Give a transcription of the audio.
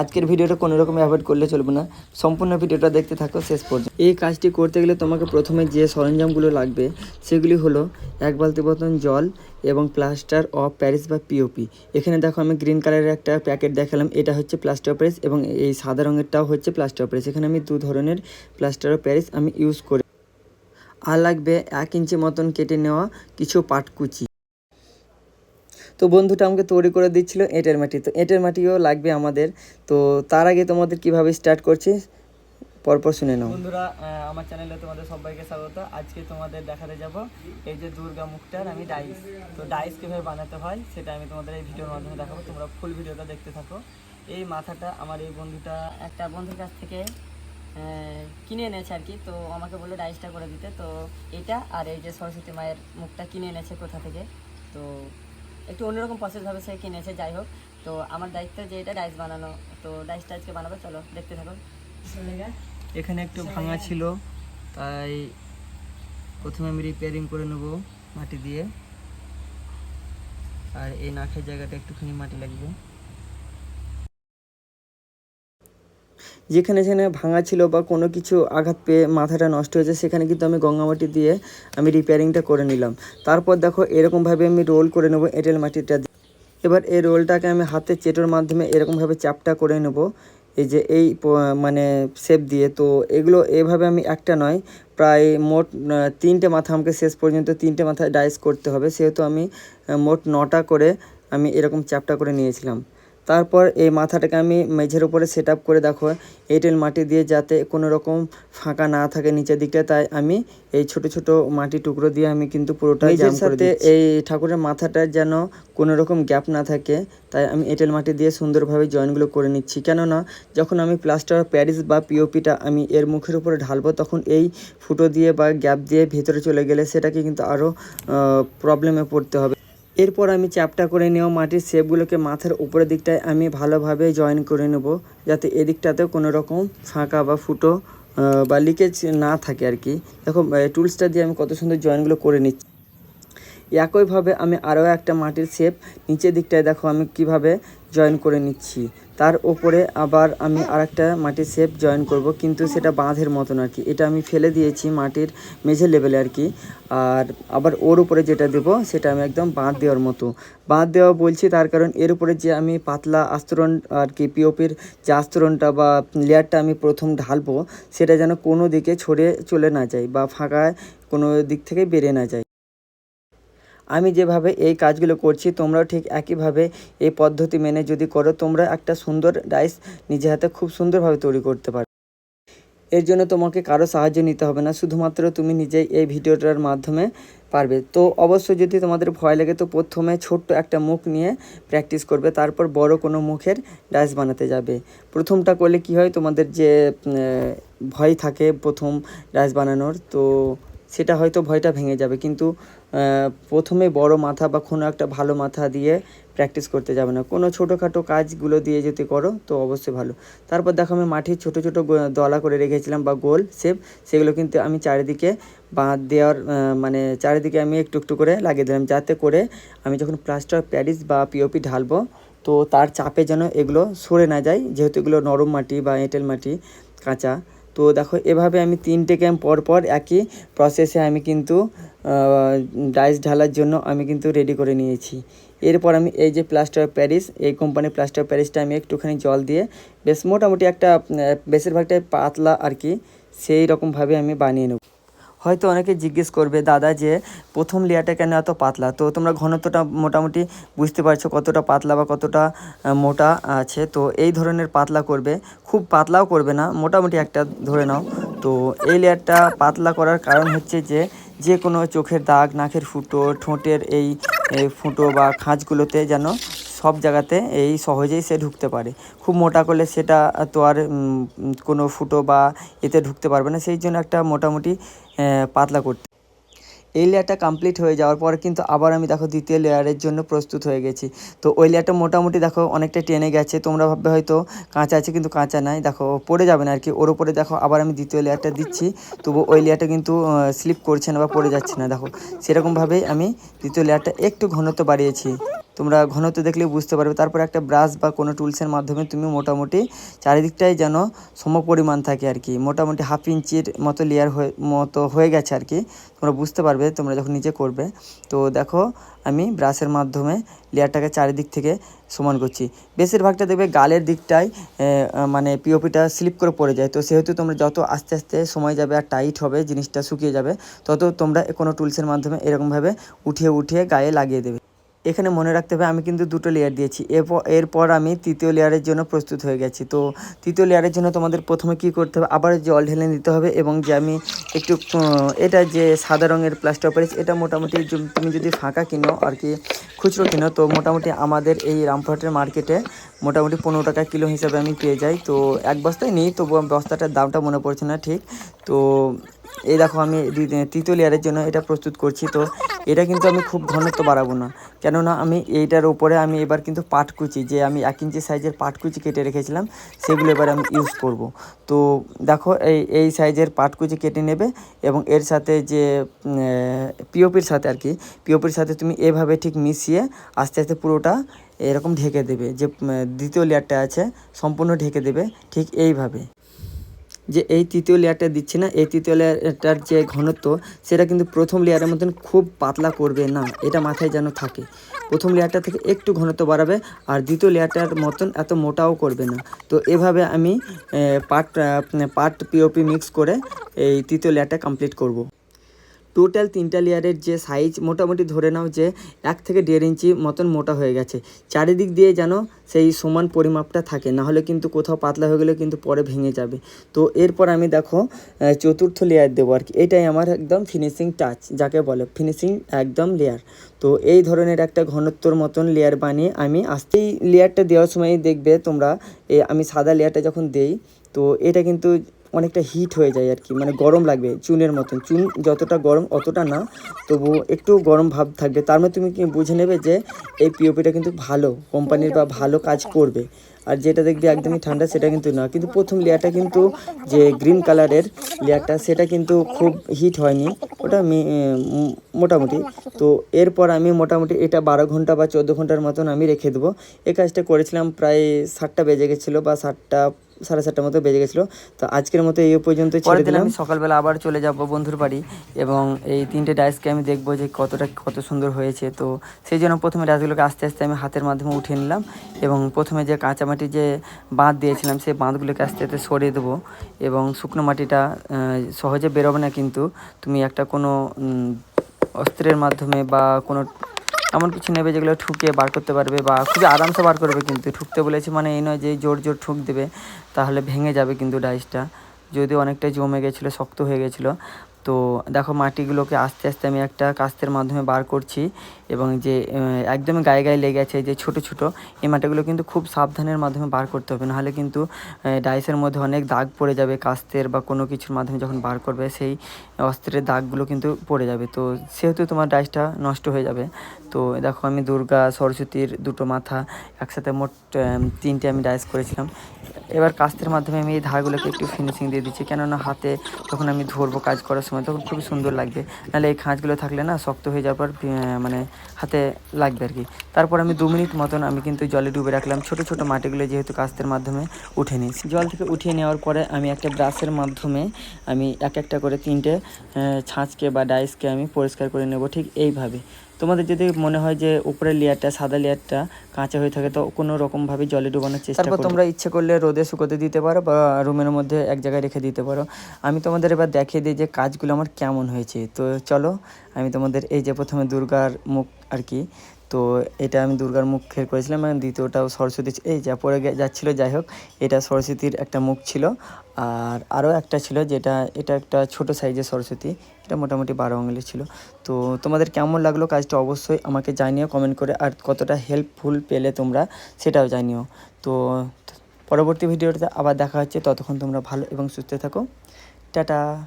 আজকের ভিডিওটা কোনো রকম অ্যাভয়েড করলে চলবে না। সম্পূর্ণ ভিডিওটা দেখতে থাকো, শেষ পর্যন্ত। এই কাজটি করতে গেলে তোমাকে প্রথমে যে সরঞ্জামগুলো লাগবে, সেগুলি হলো এক বালতি মতন জল এবং প্লাস্টার অফ প্যারিস বা পিওপি এখানে দেখো আমি গ্রিন কালারের একটা প্যাকেট দেখালাম, এটা হচ্ছে প্লাস্টার অফ প্যারিস এবং এই সাদা রঙেরটাও হচ্ছে প্লাস্টার অফ প্যারিস এখানে আমি দু ধরনের প্লাস্টার অফ প্যারিস আমি ইউজ করি। আর লাগবে এক ইঞ্চি মতন কেটে নেওয়া কিছু পাটকুচি। তো বন্ধুটা আমাকে তৈরি করে দিচ্ছিল এঁটের মাটি। তো এঁটের মাটিও লাগবে আমাদের। তো তার আগে তোমাদের কীভাবে স্টার্ট করছি, পরপর শুনে নাও। বন্ধুরা আমার চ্যানেলে তোমাদের সবাইকে স্বাগত। আজকে তোমাদের দেখাতে যাব এই যে দুর্গা মুখটার আমি ডাইস। তো ডাইস কীভাবে বানাতে হয় সেটা আমি তোমাদের এই ভিডিওর মাধ্যমে দেখাবো। তোমরা ফুল ভিডিওটা দেখতে থাকো। এই মাথাটা আমার এই বন্ধুটা একটা বন্ধুর কাছ থেকে কিনে এনেছে আর কি। তো আমাকে বলল ডাইসটা করে দিতে। তো এটা আর এই যে সরস্বতী মায়ের মুখটা কিনে এনেছে কোথা থেকে। তো একটু অন্যরকম প্রসেসভাবে সে কিনেছে যাই হোক। তো আমার দায়িত্ব যে এটা ডাইস বানানো। তো ডাইসটা আজকে বানাবো চলো দেখতে থাকুন এখানে একটু ভাঙা ছিল তাই প্রথমে আমি রিপেয়ারিং করে নেব মাটি দিয়ে। আর এই নাকের জায়গাটা একটুখানি মাটি লাগবে। যেখানে যেখানে ভাঙা ছিল বা কোনো কিছু আঘাত পেয়ে মাথাটা নষ্ট হয়েছে, সেখানে কিন্তু আমি গঙ্গামাটি দিয়ে আমি রিপেয়ারিংটা করে নিলাম। তারপর দেখো এরকমভাবে আমি রোল করে নেব এঁটেল মাটিটা। এবার এই রোলটাকে আমি হাতে চেটোর মাধ্যমে এরকমভাবে চাপটা করে নেব। এই যে এই মানে শেপ দিয়ে। তো এগুলো এভাবে আমি একটা নয়, প্রায় মোট তিনটে মাথা আমাকে শেষ পর্যন্ত তিনটে মাথায় ডাইস করতে হবে। সেহেতু আমি মোট নটা করে আমি এরকম চাপটা করে নিয়েছিলাম। তারপর এই মাথাটাকে আমি মেঝের উপরে সেট আপ করে দেখো এঁটেল মাটি দিয়ে যাতে কোনো রকম ফাঁকা না থাকে নিচের দিকটা তাই আমি এই ছোট ছোট মাটি টুকরো দিয়ে আমি কিন্তু পুরোটা মেঝের সাথে এই ঠাকুরের মাথাটার যেন কোনো রকম গ্যাপ না থাকে তাই আমি এঁটেল মাটি দিয়ে সুন্দরভাবে জয়েনগুলো করে নিচ্ছি। কেননা যখন আমি প্লাস্টার অফ প্যারিস বা পিওপিটা আমি এর মুখের উপরে ঢালবো তখন এই ফুটো দিয়ে বা গ্যাপ দিয়ে ভেতরে চলে গেলে সেটাকে কিন্তু আরও প্রবলেমে পড়তে হবে। এরপর আমি চ্যাপটা করে নেওয়া মাটির শেপগুলোকে মাথার উপরের দিকটায় আমি ভালোভাবে জয়েন করে নেব, যাতে এদিকটাতেও কোনো রকম ফাঁকা বা ফুটো বা লিকেজ না থাকে আর কি। দেখো টুলসটা দিয়ে আমি কত সুন্দর জয়েনগুলো করে নিচ্ছি। একইভাবে আমি আরও একটা মাটির শেপ নিচের দিকটায় দেখো, আমি কীভাবে জয়েন করে নিচ্ছি। তার ওপরে আবার আমি আরেকটা মাটির শেপ জয়েন করব, কিন্তু সেটা বাঁধের মতন আর কি। এটা আমি ফেলে দিয়েছি মাটির মেঝে লেভেলে আর কি। আর আবার ওর উপরে যেটা দেবো, সেটা আমি একদম বাঁধ দেওয়ার মতো। বাঁধ দেওয়া বলছি তার কারণ এর উপরে যে আমি পাতলা আস্তরণ আর কি পিওপির যে আস্তরণটা বা লেয়ারটা আমি প্রথম ঢালবো, সেটা যেন কোনো দিকে ছড়ে চলে না যায় বা ফাঁকায় কোনো দিক থেকে বেরিয়ে না যায়। আমি যেভাবে এই কাজগুলো করছি, তোমরাও ঠিক একইভাবে এই পদ্ধতি মেনে যদি করো, তোমরা একটা সুন্দর ডাইস নিজে হাতে খুব সুন্দরভাবে তৈরি করতে পারো। এর জন্য তোমাকে কারও সাহায্য নিতে হবে না, শুধুমাত্র তুমি নিজেই এই ভিডিওটার মাধ্যমে পারবে। তো অবশ্যই যদি তোমাদের ভয় লাগে, তো প্রথমে ছোট্ট একটা মুখ নিয়ে প্র্যাকটিস করবে, তারপর বড় কোনো মুখের ডাইস বানাতে যাবে। প্রথমটা করলে কি হয়, তোমাদের যে ভয় থাকে প্রথম ডাইস বানানোর, তো সেটা হয়তো ভয়টা ভেঙে যাবে। কিন্তু প্রথমে বড় মাথা বা কোনো একটা ভালো মাথা দিয়ে প্র্যাকটিস করতে যাবে না। কোনো ছোটোখাটো কাজগুলো দিয়ে যদি করো, তো অবশ্যই ভালো। তারপর দেখো আমি মাটির ছোটো ছোটো দলা করে রেখেছিলাম বা গোল শেপ সেগুলো কিন্তু আমি চারিদিকে বাঁধ দেওয়ার মানে চারিদিকে আমি একটু একটু করে লাগিয়ে দিলাম। যাতে করে আমি যখন প্লাস্টার প্যারিস বা পিওপি ঢালবো, তো তার চাপে যেন এগুলো সরে না যায়। যেহেতু এগুলো নরম মাটি বা এঁটেল মাটি, কাঁচা তো দেখো, এভাবে আমি তিনটে ক্যাম্প পর পর একই প্রসেসে আমি কিন্তু ডাইস ঢালার জন্য আমি কিন্তু রেডি করে নিয়েছি। এরপর আমি এই যে প্লাস্টার অফ প্যারিস এই কোম্পানির প্লাস্টার অফ প্যারিসটা আমি একটুখানি জল দিয়ে বেশ মোটামুটি একটা বেশিরভাগটাই পাতলা আর কি, সেই রকমভাবে আমি বানিয়ে নেব। হয়তো অনেকে জিজ্ঞেস করবে, দাদা, যে প্রথম লেয়ারটা কেন এত পাতলা? তো তোমরা ঘনত্বটা মোটামুটি বুঝতে পারছ কতটা পাতলা বা কতটা মোটা আছে। তো এই ধরনের পাতলা করবে। খুব পাতলাও করবে না, মোটামুটি একটা ধরে নাও। তো এই লেয়ারটা পাতলা করার কারণ হচ্ছে যে যে কোনো চোখের দাগ, নাকের ফুটো, ঠোঁটের এই ফুটো বা খাঁজগুলোতে যেন সব জায়গাতে এই সহজেই সে ঢুকতে পারে। খুব মোটা করলে সেটা তো আর কোনো ফুটো বা এতে ঢুকতে পারবে না। সেই জন্য একটা মোটামুটি পাতলা করতে। এই লেয়ারটা কমপ্লিট হয়ে যাওয়ার পর কিন্তু আবার আমি দেখো দ্বিতীয় লেয়ারের জন্য প্রস্তুত হয়ে গেছি। তো ওই লেয়ারটা মোটামুটি দেখো অনেকটা টেনে গেছে। তোমরা ভাববে হয়তো কাঁচা আছে, কিন্তু কাঁচা নাই। দেখো, পড়ে যাবে না আর কি। ওর উপরে দেখো আবার আমি দ্বিতীয় লেয়ারটা দিচ্ছি। তবু ওই লেয়ারটা কিন্তু স্লিপ করছে না বা পড়ে যাচ্ছে না। দেখো, সেরকমভাবেই আমি দ্বিতীয় লেয়ারটা একটু ঘনত্ব বাড়িয়েছি। তোমরা ঘনত্ব দেখলে বুঝতে পারবে। তারপর একটা ব্রাশ বা কোনো টুলসের মাধ্যমে তুমি মোটামুটি চারিদিকটাই যেন সম পরিমাণ থাকে আর কি। মোটামুটি হাফ ইঞ্চির মতো লেয়ার হয়ে মতো হয়ে গেছে আর কি। তোমরা বুঝতে পারবে তোমরা যখন নিজে করবে। তো দেখো আমি ব্রাশের মাধ্যমে লেয়ারটাকে চারিদিক থেকে সমান করছি। বেশিরভাগটা দেখবে গালের দিকটায় এ, মানে পিওপিটা স্লিপ করে পড়ে যায়। তো সেহেতু তোমরা যত আস্তে আস্তে সময় যাবে আর টাইট হবে জিনিসটা শুকিয়ে যাবে তত তোমরা কোনো টুলসের মাধ্যমে এরকমভাবে উঠিয়ে উঠিয়ে গায়ে লাগিয়ে দেবে। এখানে মনে রাখতে হবে, আমি কিন্তু দুটো লেয়ার দিয়েছি। এরপর এরপর আমি তৃতীয় লেয়ারের জন্য প্রস্তুত হয়ে গেছি। তো তৃতীয় লেয়ারের জন্য তোমাদের প্রথমে কি করতে হবে? আবার জল ঢেলে নিতে হবে এবং যে আমি একটু এটা যে সাদা রঙের প্লাস্টার পেরেছ এটা মোটামুটি তুমি যদি ফাঁকা কিনো আর কি, খুচরো কিনো, তো মোটামুটি আমাদের এই রামপুরহাটের মার্কেটে মোটামুটি পনেরো টাকা কিলো হিসাবে আমি পেয়ে যাই। তো এক বস্তায় নিই তবু বস্তাটার দামটা মনে পড়ছে না ঠিক। তো এই দেখো আমি তৃতীয় লেয়ারের জন্য এটা প্রস্তুত করছি, তো এটা কিন্তু আমি খুব ঘনত্ব বাড়াবো না। কেননা আমি এইটার উপরে আমি এবার কিন্তু পাটকুচি যে আমি এক ইঞ্চি সাইজের পাটকুচি কেটে রেখেছিলাম, সেগুলো এবার আমি ইউজ করব। তো দেখো এই এই সাইজের পাটকুচি কেটে নেবে এবং এর সাথে যে পিওপির সাথে আর কি পিওপির সাথে তুমি এভাবে ঠিক মিশিয়ে আস্তে আস্তে পুরোটা এরকম ঢেকে দেবে, যে দ্বিতীয় লেয়ারটা আছে, সম্পূর্ণ ঢেকে দেবে ঠিক এইভাবে। যে এই তৃতীয় লেয়ারটা দিচ্ছি না, এই তৃতীয় লেয়ারটার যে ঘনত্ব, সেটা কিন্তু প্রথম লেয়ারের মতন খুব পাতলা করবে না, এটা মাথায় যেন থাকে প্রথম লেয়ারটা থেকে একটু ঘনত্ব বাড়াবে আর দ্বিতীয় লেয়ারটার মতন এত মোটাও করবে না তো এভাবে আমি পাট পাট পিওপি মিক্স করে এই তৃতীয় লেয়ারটা কমপ্লিট করব। টোটাল তিনটা লেয়ারের যে সাইজ মোটামুটি ধরে নাও যে এক থেকে দেড় ইঞ্চি মতন মোটা হয়ে গেছে। চারিদিক দিয়ে যেন সেই সমান পরিমাপটা থাকে, না হলে কিন্তু কোথাও পাতলা হয়ে গেলে কিন্তু পরে ভেঙে যাবে। তো এরপর আমি দেখো চতুর্থ লেয়ার দেবো আর কি। এটাই আমার একদম ফিনিশিং টাচ যাকে বলে ফিনিশিং একদম লেয়ার। তো এই ধরনের একটা ঘনত্বর মতন লেয়ার বানিয়ে আমি আস্তেই লেয়ারটা দেওয়ার সময় দেখবে তোমরা আমি সাদা লেয়ারটা যখন দেই, তো এটা কিন্তু অনেকটা হিট হয়ে যায় আর কি মানে গরম লাগবে চুনের মতন। চুন যতটা গরম অতটা না, তবু একটু গরম ভাব থাকবে। তার মধ্যে তুমি কি বুঝে নেবে যে এই পিওপিটা কিন্তু ভালো কোম্পানির বা ভালো কাজ করবে। আর যেটা দেখবে একদমই ঠান্ডা, সেটা কিন্তু না। কিন্তু প্রথম লেয়ারটা কিন্তু যে গ্রিন কালারের লেয়ারটা সেটা কিন্তু খুব হিট হয়নি। ওটা মোটামুটি। তো এরপর আমি মোটামুটি এটা বারো ঘণ্টা বা চোদ্দ ঘণ্টার মতন আমি রেখে দেবো। এই কাজটা করেছিলাম প্রায় সাতটা বেজে গেছিল বা সাতটা সাড়ে সাতটার মতো বেজে গেছিল। তো আজকের মতো এই পর্যন্ত ছেড়ে দিলাম। সকালবেলা আবার চলে যাব বন্ধুর বাড়ি এবং এই তিনটে ডাইসকে আমি দেখব যে কতটা কত সুন্দর হয়েছে। তো সেই জন্য প্রথমে ডাইসগুলোকে আস্তে আস্তে আমি হাতের মাধ্যমে উঠিয়ে নিলাম এবং প্রথমে যে কাঁচামাটি যে বাঁধ দিয়েছিলাম সেই বাঁধগুলোকে আস্তে আস্তে সরিয়ে দেবো এবং শুকনো মাটিটা সহজে বেরোবে না কিন্তু। তুমি একটা কোনো অস্ত্রের মাধ্যমে বা কোনো এমন কিছু নেবে যেগুলো ঠুকে বার করতে পারবে বা খুবই আরামসে বার করবে কিন্তু। ঠুকতে বলেছি মানে এই নয় যে জোর জোর ঠুক দেবে, তাহলে ভেঙে যাবে কিন্তু ডাইসটা যদি অনেকটা জমে গেছিল, শক্ত হয়ে গেছিল তো দেখো মাটিগুলোকে আস্তে আস্তে আমি একটা কাস্তের মাধ্যমে বার করছি এবং যে একদমই গায়ে গায়ে লেগে আছে যে ছোট ছোট, এই মাটিগুলো কিন্তু খুব সাবধানের মাধ্যমে বার করতে হবে। নাহলে কিন্তু ডাইসের মধ্যে অনেক দাগ পড়ে যাবে কাস্তের বা কোনো কিছুর মাধ্যমে যখন বার করবে সেই অস্ত্রের দাগগুলো কিন্তু পড়ে যাবে। তো সেহেতু তোমার ডাইসটা নষ্ট হয়ে যাবে। তো দেখো আমি দুর্গা, সরস্বতীর দুটো মাথা একসাথে মোট তিনটে আমি ডাইস করেছিলাম। এবার কাস্তের মাধ্যমে আমি এই ধারগুলোকে একটু ফিনিশিং দিয়ে দিচ্ছি। কেননা হাতে যখন আমি ধরবো কাজ করার তখন খুবই সুন্দর লাগবে। নাহলে এই খাঁজগুলো থাকলে না শক্ত হয়ে যাওয়ার মানে হাতে লাগবে আর কি। তারপর আমি দু মিনিট মতন আমি কিন্তু জলে ডুবে রাখলাম। ছোট ছোট মাটিগুলো যেহেতু কাস্তের মাধ্যমে উঠে নিই জল থেকে উঠিয়ে নেওয়ার পরে আমি একটা ব্রাশের মাধ্যমে আমি এক একটা করে তিনটে ছাঁচকে বা ডাইসকে আমি পরিষ্কার করে নেব ঠিক এইভাবে। তোমাদের যদি মনে হয় যে উপরের লেয়ারটা সাদা লেয়ারটা কাঁচা হয়ে থাকে তো কোনো রকমভাবে জলে ডুবানোর চেষ্টা তারপর তোমরা ইচ্ছে করলে রোদে শুকোতে দিতে পারো বা রুমের মধ্যে এক জায়গায় রেখে দিতে পারো। আমি তোমাদের এবার দেখিয়ে দিই যে কাজগুলো আমার কেমন হয়েছে। তো চলো আমি তোমাদের এই যে প্রথমে দুর্গার মুখ আর কি তো এটা আমি দুর্গার মুখের করেছিলাম এবং দ্বিতীয়টাও সরস্বতী এই যা গে- যাচ্ছিল, যাই হোক, এটা সরস্বতীর একটা মুখ ছিল। আর আরও একটা ছিল যেটা, এটা একটা ছোট সাইজের সরস্বতী, এটা মোটামুটি বারো আঙুলের ছিল। তো তোমাদের কেমন লাগল কাজটা অবশ্যই আমাকে জানিও কমেন্ট করে, আর কতটা হেল্পফুল পেলে তোমরা সেটাও জানিও। তো পরবর্তী ভিডিওতে আবার দেখা হচ্ছে, ততক্ষণ তোমরা ভালো এবং সুস্থ থাকো। টাটা!